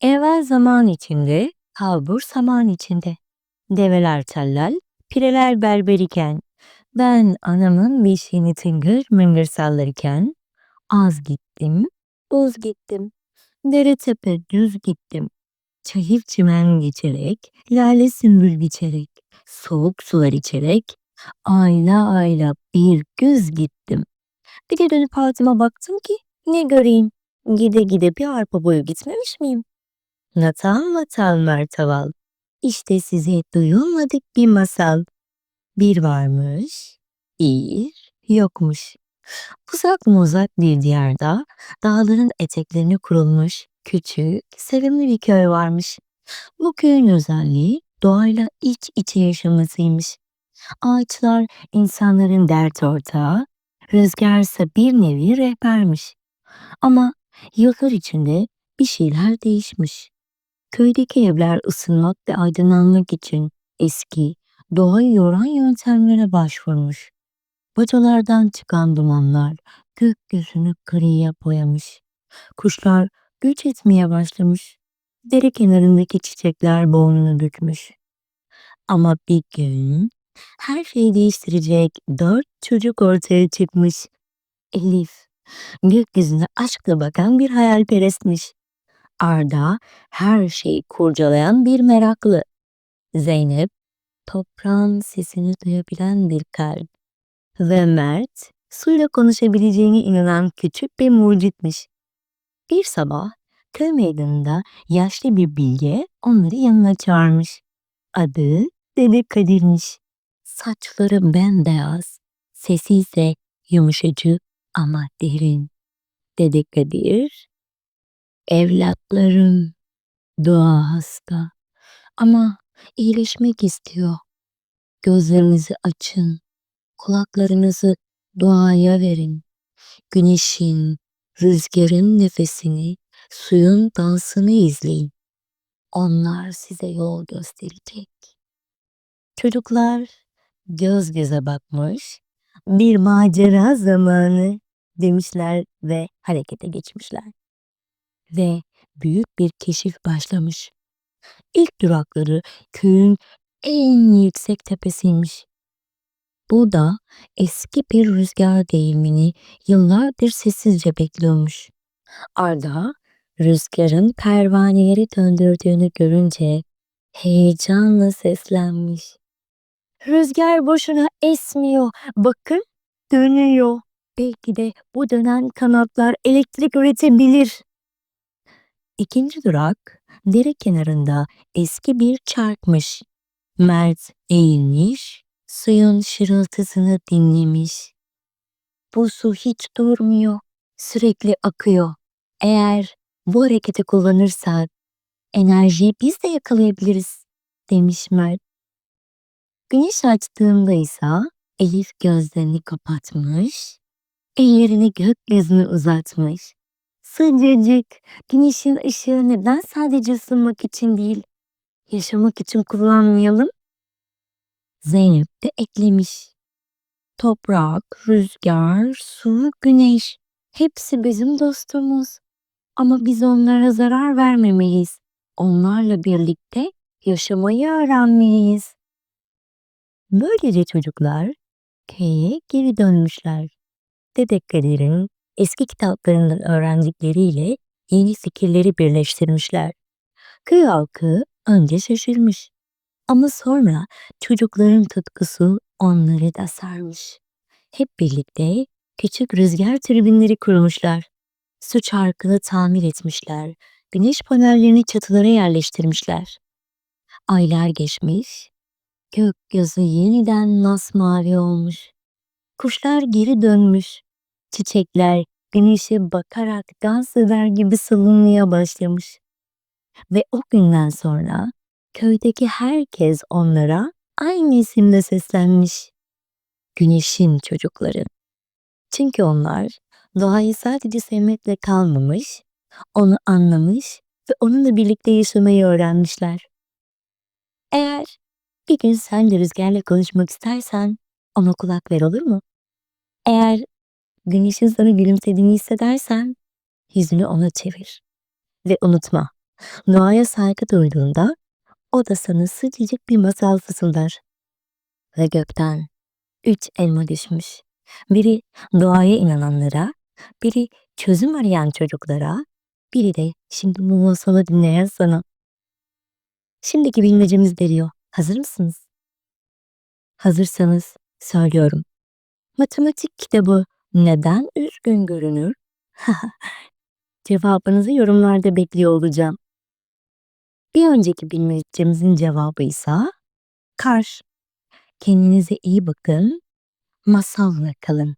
Evvel zaman içinde, kalbur saman içinde. Develer tellal, pireler berber iken, ben anamın beşiğini tıngır mıngır sallarken, az gittim, uz gittim, dere tepe düz gittim. Çayır çimen geçerek, lale sümbül biçerek, soğuk sular içerek, ayla ayla bir güz gittim. Bir de dönüp altıma baktım ki ne göreyim, gide gide bir arpa boyu gitmemiş miyim? Natal natal mertaval, işte size duyulmadık bir masal. Bir varmış, bir yokmuş. Uzak mı uzak bir diyarda dağların eteklerine kurulmuş küçük, sevimli bir köy varmış. Bu köyün özelliği doğayla iç içe yaşamasıymış. Ağaçlar insanların dert ortağı, rüzgarsa bir nevi rehbermiş. Ama yıllar içinde bir şeyler değişmiş. Köydeki evler ısınmak ve aydınlanmak için eski, doğayı yoran yöntemlere başvurmuş. Bacalardan çıkan dumanlar gökyüzünü griye boyamış. Kuşlar göç etmeye başlamış. Dere kenarındaki çiçekler boynunu bükmüş. Ama bir gün her şeyi değiştirecek dört çocuk ortaya çıkmış. Elif, gökyüzüne aşkla bakan bir hayalperestmiş. Arda, her şeyi kurcalayan bir meraklı. Zeynep, toprağın sesini duyabilen bir kalp. Ve Mert, suyla konuşabileceğine inanan küçük bir mucitmiş. Bir sabah köy meydanında yaşlı bir bilge onları yanına çağırmış. Adı Dede Kadir'miş. Saçları bembeyaz, sesi ise yumuşacık ama derin. Dede Kadir, evlatlarım doğa hasta ama iyileşmek istiyor. Gözlerinizi açın, kulaklarınızı doğaya verin. Güneşin, rüzgarın nefesini, suyun dansını izleyin. Onlar size yol gösterecek. Çocuklar göz göze bakmış, bir macera zamanı demişler ve harekete geçmişler. Ve büyük bir keşif başlamış. İlk durakları köyün en yüksek tepesiymiş. Bu da eski bir rüzgar değirmeni yıllardır sessizce bekliyormuş. Arda rüzgarın pervaneleri döndürdüğünü görünce heyecanla seslenmiş. Rüzgar boşuna esmiyor. Bakın dönüyor. Belki de bu dönen kanatlar elektrik üretebilir. İkinci durak dere kenarında eski bir çarkmış. Mert eğilmiş, suyun şırıltısını dinlemiş. Bu su hiç durmuyor, sürekli akıyor. Eğer bu hareketi kullanırsak enerjiyi biz de yakalayabiliriz demiş Mert. Güneş açtığında ise Elif gözlerini kapatmış, ellerini gökyüzüne uzatmış. Sıcacık güneşin ışığı neden sadece ısınmak için değil, yaşamak için kullanmayalım? Zeynep de eklemiş. Toprak, rüzgar, su, güneş hepsi bizim dostumuz. Ama biz onlara zarar vermemeliyiz. Onlarla birlikte yaşamayı öğrenmeliyiz. Böylece çocuklar köye geri dönmüşler. Dede Kadir'in eski kitaplarından öğrendikleriyle yeni fikirleri birleştirmişler. Köy halkı önce şaşırmış. Ama sonra çocukların tutkusu onları da sarmış. Hep birlikte küçük rüzgar tribünleri kurmuşlar. Su çarkını tamir etmişler. Güneş panellerini çatılara yerleştirmişler. Aylar geçmiş, gökyüzü yeniden masmavi olmuş. Kuşlar geri dönmüş. Çiçekler güneşe bakarak dans eder gibi salınmaya başlamış. Ve o günden sonra köydeki herkes onlara aynı isimle seslenmiş. Güneşin çocukları. Çünkü onlar doğayı sadece sevmekle kalmamış, onu anlamış ve onunla birlikte yaşamayı öğrenmişler. Eğer bir gün sen de rüzgarla konuşmak istersen ona kulak ver olur mu? Eğer güneşin sana gülümsediğini hissedersen yüzünü ona çevir. Ve unutma doğaya saygı duyduğunda o da sana sıcacık bir masal fısıldar. Ve gökten üç elma düşmüş. Biri doğaya inananlara, biri çözüm arayan çocuklara, biri de şimdi bu masalı dinleyen sana. Şimdiki bilmecemiz geliyor. Hazır mısınız? Hazırsanız söylüyorum. Matematik kitabı neden üzgün görünür? Cevabınızı yorumlarda bekliyor olacağım. Bir önceki bilmecemizin cevabı ise kar. Kendinize iyi bakın. Masalla kalın.